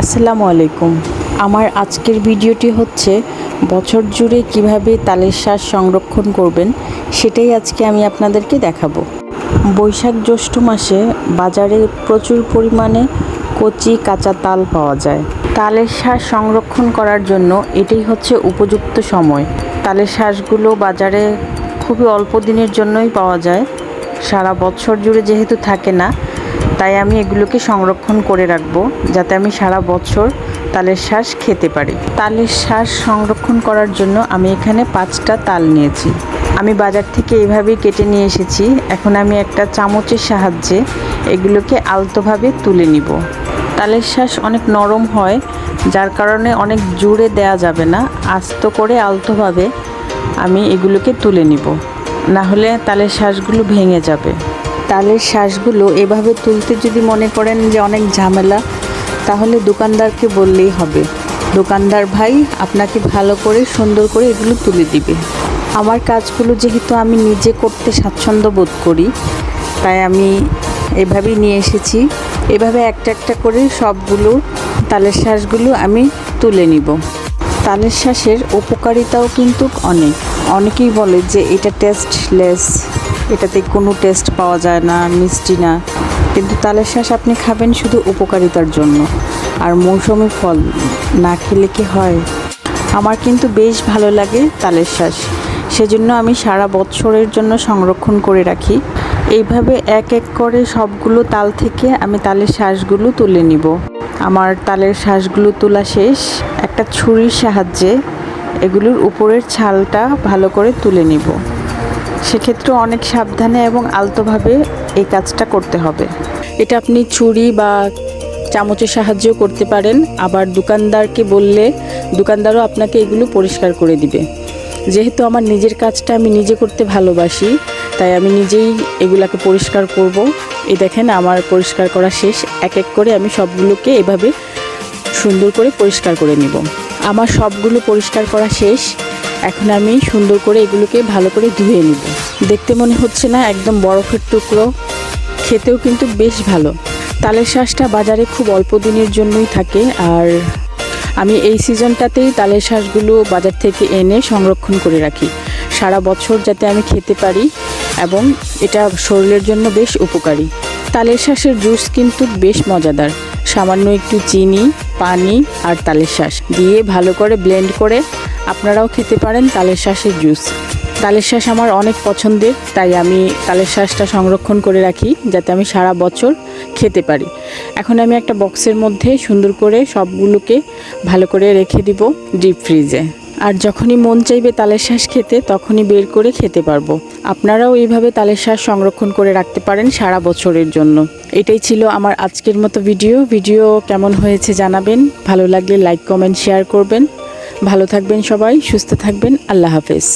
আসসালামু আলাইকুম। আমার আজকের ভিডিওটি হচ্ছে বছর জুড়ে কীভাবে তালের শ্বাস সংরক্ষণ করবেন, সেটাই আজকে আমি আপনাদেরকে দেখাবো। বৈশাখ জ্যৈষ্ঠ মাসে বাজারে প্রচুর পরিমাণে কচি কাঁচা তাল পাওয়া যায়। তালের শ্বাস সংরক্ষণ করার জন্য এটাই হচ্ছে উপযুক্ত সময়। তালের শ্বাসগুলো বাজারে খুবই অল্প দিনের জন্যই পাওয়া যায়। সারা বছর জুড়ে যেহেতু থাকে না তাই আমি এগুলোকে সংরক্ষণ করে রাখব যাতে আমি সারা বছর তালের শ্বাস খেতে পারি। তালের শ্বাস সংরক্ষণ করার জন্য আমি এখানে পাঁচটা তাল নিয়েছি। আমি বাজার থেকে এইভাবেই কেটে নিয়ে এসেছি। এখন আমি একটা চামচের সাহায্যে এগুলোকে আলতোভাবে তুলে নিব। তালের শ্বাস অনেক নরম হয়, যার কারণে অনেক জুড়ে দেয়া যাবে না। আস্ত করে আলতোভাবে আমি এগুলোকে তুলে নিব। না হলে তালের শ্বাসগুলো ভেঙে যাবে। তালের শ্বাসগুলো এভাবে তুলতে যদি মনে করেন যে অনেক ঝামেলা, তাহলে দোকানদারকে বললেই হবে। দোকানদার ভাই আপনাকে ভালো করে সুন্দর করে এগুলো তুলে দিবে। আমার কাজগুলো যেহেতু আমি নিজে করতে স্বাচ্ছন্দ্য বোধ করি, তাই আমি এভাবেই নিয়ে এসেছি। এভাবে একটা একটা করে সবগুলো তালের শ্বাসগুলো আমি তুলে নিব। তালের শ্বাসের উপকারিতাও কিন্তু অনেক। অনেকেই বলে যে এটা টেস্টলেস। এটাতে কোনো টেস্ট পাওয়া যায় না, মিষ্টি না। কিন্তু তালের শাঁস আপনি খাবেন শুধু উপকারিতার জন্য। আর মৌসুমি ফল না খেলে কি হয়? আমার কিন্তু বেশ ভালো লাগে তালের শ্বাস সেজন্য আমি সারা বছরের জন্য সংরক্ষণ করে রাখি। এইভাবে এক এক করে সবগুলো তাল থেকে আমি তালের শ্বাসগুলো তুলে নিব। আমার তালের শ্বাসগুলো তোলা শেষ। একটা ছুরির সাহায্যে এগুলোর উপরের ছালটা ভালো করে তুলে নিব। সেক্ষেত্রে অনেক সাবধানে এবং আলতোভাবে এই কাজটা করতে হবে। এটা আপনি ছুরি বা চামচের সাহায্যেও করতে পারেন। আবার দোকানদারকে বললে দোকানদারও আপনাকে এগুলো পরিষ্কার করে দিবে। যেহেতু আমার নিজের কাজটা আমি নিজে করতে ভালোবাসি, তাই আমি নিজেই এগুলাকে পরিষ্কার করব। এই দেখেন আমার পরিষ্কার করা শেষ। এক এক করে আমি সবগুলোকে এভাবে সুন্দর করে পরিষ্কার করে নিব। আমার সবগুলো পরিষ্কার করা শেষ। এখন আমি সুন্দর করে এগুলোকে ভালো করে ধুয়ে নিব। দেখতে মনে হচ্ছে না একদম বরফের টুকরো। খেতেও কিন্তু বেশ ভালো। তালের শাঁসটা বাজারে খুব অল্প দিনের জন্যই থাকে আর আমি এই সিজনটাতেই তালের শাঁসগুলো বাজার থেকে এনে সংরক্ষণ করে রাখি। সারা বছর যাতে আমি খেতে পারি এবং এটা শরীরের জন্য বেশ উপকারী। তালের শাঁসের জুস কিন্তু বেশ মজাদার। সামান্য একটু চিনি, পানি আর তালের শাঁস দিয়ে ভালো করে ব্লেন্ড করে আপনারাও খেতে পারেন তালের শাঁসের জুস। তালের শ্বাস আমার অনেক পছন্দের, তাই আমি তালের শ্বাসটা সংরক্ষণ করে রাখি যাতে আমি সারা বছর খেতে পারি। এখন আমি একটা বক্সের মধ্যে সুন্দর করে সবগুলোকে ভালো করে রেখে দিব ডিপ ফ্রিজে। আর যখনই মন চাইবে তালের শ্বাস খেতে, তখনই বের করে খেতে পারব। আপনারাও এইভাবে তালের শ্বাস সংরক্ষণ করে রাখতে পারেন সারা বছরের জন্য। এটাই ছিল আমার আজকের মতো ভিডিও। ভিডিও কেমন হয়েছে জানাবেন। ভালো লাগলে লাইক, কমেন্ট, শেয়ার করবেন। ভালো থাকবেন সবাই, সুস্থ থাকবেন। আল্লাহ হাফেজ।